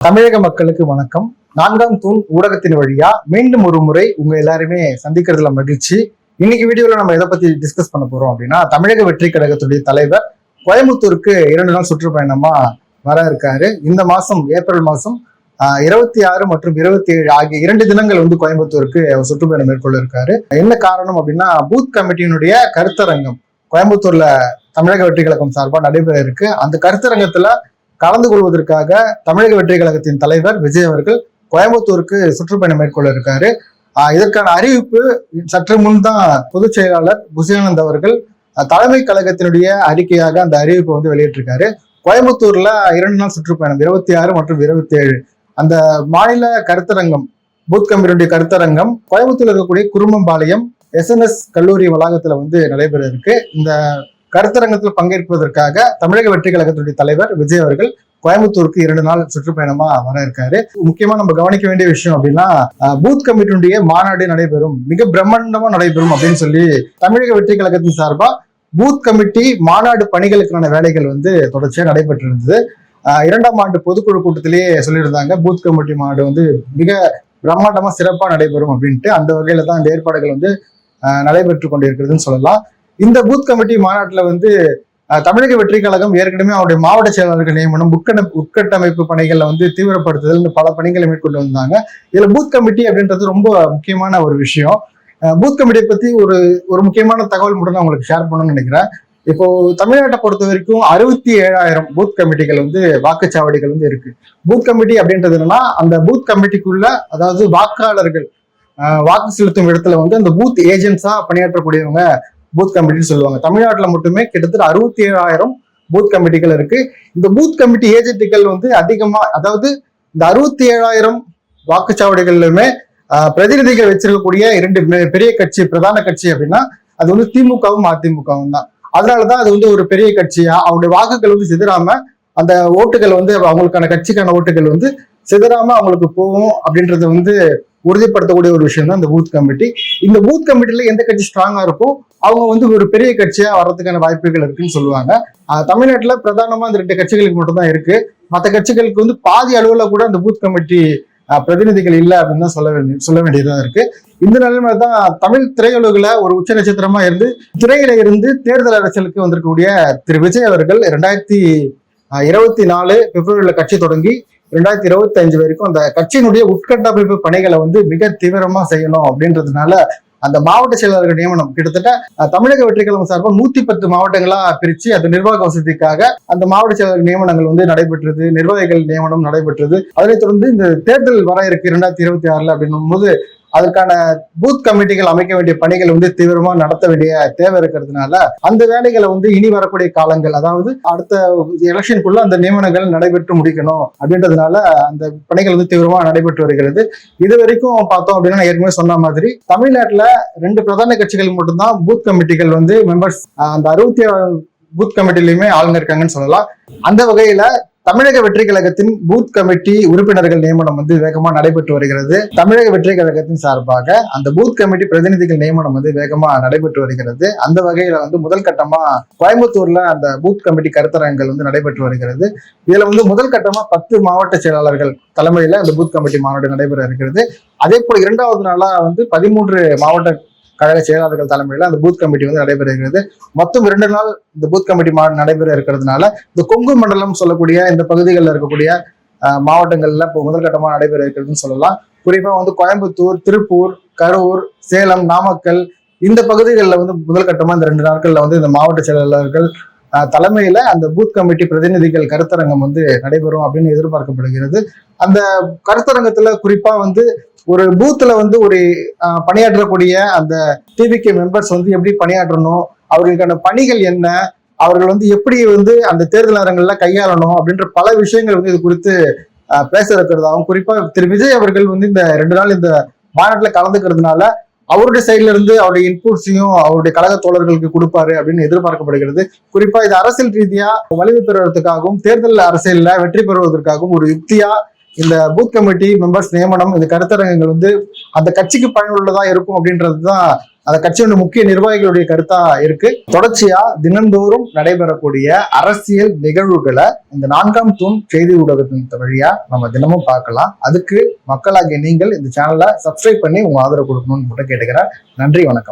தமிழக மக்களுக்கு வணக்கம். நான்காம் தூண் ஊடகத்தின் வழியா மீண்டும் ஒரு முறை உங்க எல்லாருமே சந்திக்கிறதுல மகிழ்ச்சி. இன்னைக்கு வீடியோல நம்ம எதை பத்தி டிஸ்கஸ் பண்ண போறோம் அப்படின்னா தமிழக வெற்றி கழகத்துடைய தலைவர் கோயம்புத்தூருக்கு இரண்டு நாள் சுற்றுப்பயணமா வர இருக்காரு இந்த மாசம் ஏப்ரல் மாசம் இருபத்தி ஆறு மற்றும் இருபத்தி ஏழு ஆகிய இரண்டு தினங்கள் வந்து கோயம்புத்தூருக்கு அவர் சுற்றுப்பயணம் மேற்கொள்ள இருக்காரு என்ன காரணம் அப்படின்னா பூத் கமிட்டியினுடைய கருத்தரங்கம் கோயம்புத்தூர்ல தமிழக வெற்றி கழகம் சார்பாக நடைபெற இருக்கு. அந்த கருத்தரங்கத்துல கலந்து கொள்வதற்காக தமிழக வெற்றி கழகத்தின் தலைவர் விஜய் அவர்கள் கோயம்புத்தூருக்கு சுற்றுப்பயணம் மேற்கொள்ள இருக்காரு இதற்கான அறிவிப்பு சற்று முன் தான் பொதுச் செயலாளர் புசியானந்த் அவர்கள் தலைமை கழகத்தினுடைய அறிக்கையாக அந்த அறிவிப்பை வந்து வெளியிட்டிருக்காரு. கோயம்புத்தூர்ல இரண்டு நாள் சுற்றுப்பயணம் இருபத்தி ஆறு மற்றும் இருபத்தி ஏழு. அந்த மாநில கருத்தரங்கம் பூத் கம்பெனியுடைய கருத்தரங்கம் கோயம்புத்தூர்ல இருக்கக்கூடிய குருமம்பாளையம் எஸ்என்எஸ் கல்லூரி வளாகத்துல வந்து நடைபெற இருக்கு. இந்த கருத்தரங்கத்தில் பங்கேற்பதற்காக தமிழக வெற்றி கழகத்துடைய தலைவர் விஜய் அவர்கள் கோயம்புத்தூருக்கு இரண்டு நாள் சுற்றுப்பயணமா வர இருக்காரு. முக்கியமா நம்ம கவனிக்க வேண்டிய விஷயம் அப்படின்னா பூத் கமிட்டியுடைய மாநாடு நடைபெறும். மிக பிரம்மாண்டமா நடைபெறும் அப்படின்னு சொல்லி தமிழக வெற்றி கழகத்தின் சார்பா பூத் கமிட்டி மாநாடு பணிகளுக்கான வேலைகள் வந்து தொடர்ச்சியா நடைபெற்று இருந்தது இரண்டாம் ஆண்டு பொதுக்குழு கூட்டத்திலேயே சொல்லியிருந்தாங்க பூத் கமிட்டி மாநாடு வந்து மிக பிரம்மாண்டமா சிறப்பா நடைபெறும் அப்படின்ட்டு அந்த வகையில தான் இந்த ஏற்பாடுகள் வந்து நடைபெற்று கொண்டிருக்கிறதுன்னு சொல்லலாம். இந்த பூத் கமிட்டி மாநாட்டுல வந்து தமிழக வெற்றி கழகம் ஏற்கனவே அவருடைய மாவட்ட செயலாளர்கள் நியமனம் உட்கட்ட உட்கட்டமைப்பு பணிகளை வந்து தீவிரப்படுத்துதல் இந்த பல பணிகளை மேற்கொண்டு வந்தாங்க. இதுல பூத் கமிட்டி அப்படின்றது ரொம்ப முக்கியமான ஒரு விஷயம். பூத் கமிட்டியை பத்தி ஒரு ஒரு முக்கியமான தகவல் மட்டும் நான் உங்களுக்கு ஷேர் பண்ணணும்னு நினைக்கிறேன். இப்போ தமிழ்நாட்டை பொறுத்த வரைக்கும் அறுபத்தி ஏழாயிரம் பூத் கமிட்டிகள் வந்து வாக்குச்சாவடிகள் வந்து இருக்கு. பூத் கமிட்டி அப்படின்றது என்னன்னா அந்த பூத் கமிட்டிக்குள்ள அதாவது வாக்காளர்கள் வாக்கு செலுத்தும் இடத்துல வந்து அந்த பூத் ஏஜென்ட்ஸா பணியாற்றக்கூடியவங்க பூத் கமிட்டின்னு சொல்லுவாங்க. தமிழ்நாட்டில் மட்டுமே கிட்டத்தட்ட அறுபத்தி ஏழாயிரம் பூத் கமிட்டிகள் இருக்கு. இந்த பூத் கமிட்டி ஏஜென்ட்டுகள் வந்து அதிகமா அதாவது இந்த அறுபத்தி ஏழாயிரம் வாக்குச்சாவடிகளிலுமே பிரதிநிதிகள் வச்சிருக்கக்கூடிய இரண்டு பெ- பெரிய கட்சி பிரதான கட்சி அப்படின்னா அது வந்து திமுகவும் அதிமுகவும் தான். அதனாலதான் அது வந்து ஒரு பெரிய கட்சியா அவங்களுடைய வாக்குகள் வந்து சிதறாம அந்த ஓட்டுகள் வந்து அவங்களுக்கான கட்சிக்கான ஓட்டுகள் வந்து சிதறாம அவங்களுக்கு போகும் அப்படின்றது வந்து உறுதிப்படுத்தக்கூடிய ஒரு விஷயம் தான் இந்த பூத் கமிட்டி. இந்த பூத் கமிட்டில எந்த கட்சி ஸ்ட்ராங்கா இருக்கோ அவங்க வந்து ஒரு பெரிய கட்சியா வர்றதுக்கான வாய்ப்புகள் இருக்குன்னு சொல்லுவாங்க. ஆஹ் தமிழ்நாட்டுல பிரதானமா இந்த ரெண்டு கட்சிகளுக்கு மட்டும்தான் இருக்கு. மற்ற கட்சிகளுக்கு வந்து பாதி அளவுல கூட அந்த பூத் கமிட்டி ஆஹ் பிரதிநிதிகள் இல்லை அப்படின்னு தான் சொல்ல வேண்டிய சொல்ல வேண்டியதா இருக்கு. இந்த நிலைமை தான் தமிழ் திரையுலகில் ஒரு உச்ச நட்சத்திரமா இருந்து திரையில இருந்து தேர்தல் அரசியலுக்கு வந்திருக்கக்கூடிய திரு. விஜய் அவர்கள் ரெண்டாயிரத்தி இருபத்தி நாலு பிப்ரவரியில கட்சி தொடங்கி ரெண்டாயிரத்தி இருபத்தி அஞ்சு வரைக்கும் அந்த கட்சியினுடைய உட்கட்டமைப்பு பணிகளை வந்து மிக தீவிரமா செய்யணும் அப்படின்றதுனால அந்த மாவட்ட செயலாளர்கள் நியமனம் கிட்டத்தட்ட தமிழக வெற்றிக்கழகம் சார்பாக நூத்தி பத்து மாவட்டங்களா பிரிச்சு அது நிர்வாக வசதிக்காக அந்த மாவட்ட செயலாளர் நியமனங்கள் வந்து நடைபெற்றது நிர்வாகிகள் நியமனம் நடைபெற்றது. அதனைத் தொடர்ந்து இந்த தேர்தல் வர இருக்கு இரண்டாயிரத்தி இருபத்தி ஆறுல அப்படின்னும் போது அதற்கான பூத் கமிட்டிகள் அமைக்க வேண்டிய பணிகளை வந்து தீவிரமா நடத்த வேண்டிய தேவை இருக்கிறதுனால அந்த வேலைகளை வந்து இனி வரக்கூடிய காலங்கள் அதாவது அடுத்த எலெக்ஷனுக்குள்ள அந்த நியமனங்கள் நடைபெற்று முடிக்கணும் அப்படின்றதுனால அந்த பணிகள் வந்து தீவிரமா நடைபெற்று வருகிறது. இது வரைக்கும் பார்த்தோம் அப்படின்னா நான் ஏற்கனவே சொன்ன மாதிரி தமிழ்நாட்டுல ரெண்டு பிரதான கட்சிகள் மட்டும்தான் பூத் கமிட்டிகள் வந்து மெம்பர்ஸ் அந்த அறுபத்தி ஏழு பூத் கமிட்டிலையுமே ஆளுங்க இருக்காங்கன்னு சொல்லலாம். அந்த வகையில தமிழக வெற்றி கழகத்தின் பூத் கமிட்டி உறுப்பினர்கள் நியமனம் வந்து வேகமா நடைபெற்று வருகிறது. தமிழக வெற்றி கழகத்தின் சார்பாக அந்த பூத் கமிட்டி பிரதிநிதிகள் நியமனம் வந்து வேகமா நடைபெற்று வருகிறது. அந்த வகையில வந்து முதல் கட்டமா கோயம்புத்தூர்ல அந்த பூத் கமிட்டி கருத்தரங்கள் வந்து நடைபெற்று வருகிறது. இதுல வந்து முதல் கட்டமா பத்து மாவட்ட செயலாளர்கள் தலைமையில அந்த பூத் கமிட்டி மாநாடு நடைபெற இருக்கிறது. அதே போல இரண்டாவது நாளா வந்து பதிமூன்று மாவட்ட கழக செயலாளர்கள் தலைமையில அந்த பூத் கமிட்டி வந்து நடைபெறுகிறது. மொத்தம் இரண்டு நாள் இந்த பூத் கமிட்டி நடைபெற இருக்கிறதுனால இந்த கொங்கு மண்டலம் சொல்லக்கூடிய இந்த பகுதிகளில் இருக்கக்கூடிய மாவட்டங்கள்ல இப்போ முதல்கட்டமாக நடைபெற இருக்கிறதுன்னு சொல்லலாம். குறிப்பா வந்து கோயம்புத்தூர் திருப்பூர் கரூர் சேலம் நாமக்கல் இந்த பகுதிகளில் வந்து முதல்கட்டமா இந்த ரெண்டு நாட்கள்ல வந்து இந்த மாவட்ட செயலாளர்கள் தலைமையில அந்த பூத் கமிட்டி பிரதிநிதிகள் கருத்தரங்கம் வந்து நடைபெறும் அப்படின்னு எதிர்பார்க்கப்படுகிறது. அந்த கருத்தரங்கத்துல குறிப்பா வந்து ஒரு பூத்துல வந்து ஒரு பணியாற்றக்கூடிய அந்த டிபிகே மெம்பர்ஸ் வந்து எப்படி பணியாற்றணும் அவர்களுக்கான பணிகள் என்ன அவர்கள் வந்து எப்படி வந்து அந்த தேர்தல் நேரங்கள்ல கையாளணும் அப்படின்ற பல விஷயங்கள் வந்து இது குறித்து அஹ், பேச இருக்கிறதாகவும் குறிப்பா திரு. விஜய் அவர்கள் வந்து இந்த ரெண்டு நாள் இந்த மாநாட்டில் கலந்துக்கிறதுனால அவருடைய சைட்ல இருந்து அவருடைய இன்புட்ஸையும் அவருடைய கழக தோழர்களுக்கு கொடுப்பாரு அப்படின்னு எதிர்பார்க்கப்படுகிறது. குறிப்பா இது அரசியல் ரீதியா வலிமை பெறுவதற்காகவும் தேர்தல் அரசியல்ல வெற்றி பெறுவதற்காகவும் ஒரு யுக்தியா இந்த பூத் கமிட்டி மெம்பர்ஸ் நியமனம் இந்த கருத்தரங்கங்கள் வந்து அந்த கட்சிக்கு பயனுள்ளதா இருக்கும் அப்படின்றது தான் அந்த கட்சியோட முக்கிய நிர்வாகிகளுடைய கருத்தா இருக்கு. தொடர்ச்சியா தினந்தோறும் நடைபெறக்கூடிய அரசியல் நிகழ்வுகளை இந்த நான்காம் தூண் செய்தி ஊடகத்தின் வழியா நம்ம தினமும் பார்க்கலாம். அதுக்கு மக்களாகிய நீங்கள் இந்த சேனலை சப்ஸ்கிரைப் பண்ணி உங்க ஆதரவு கொடுக்கணும்னு மட்டும் கேட்டுக்கிறேன். நன்றி வணக்கம்.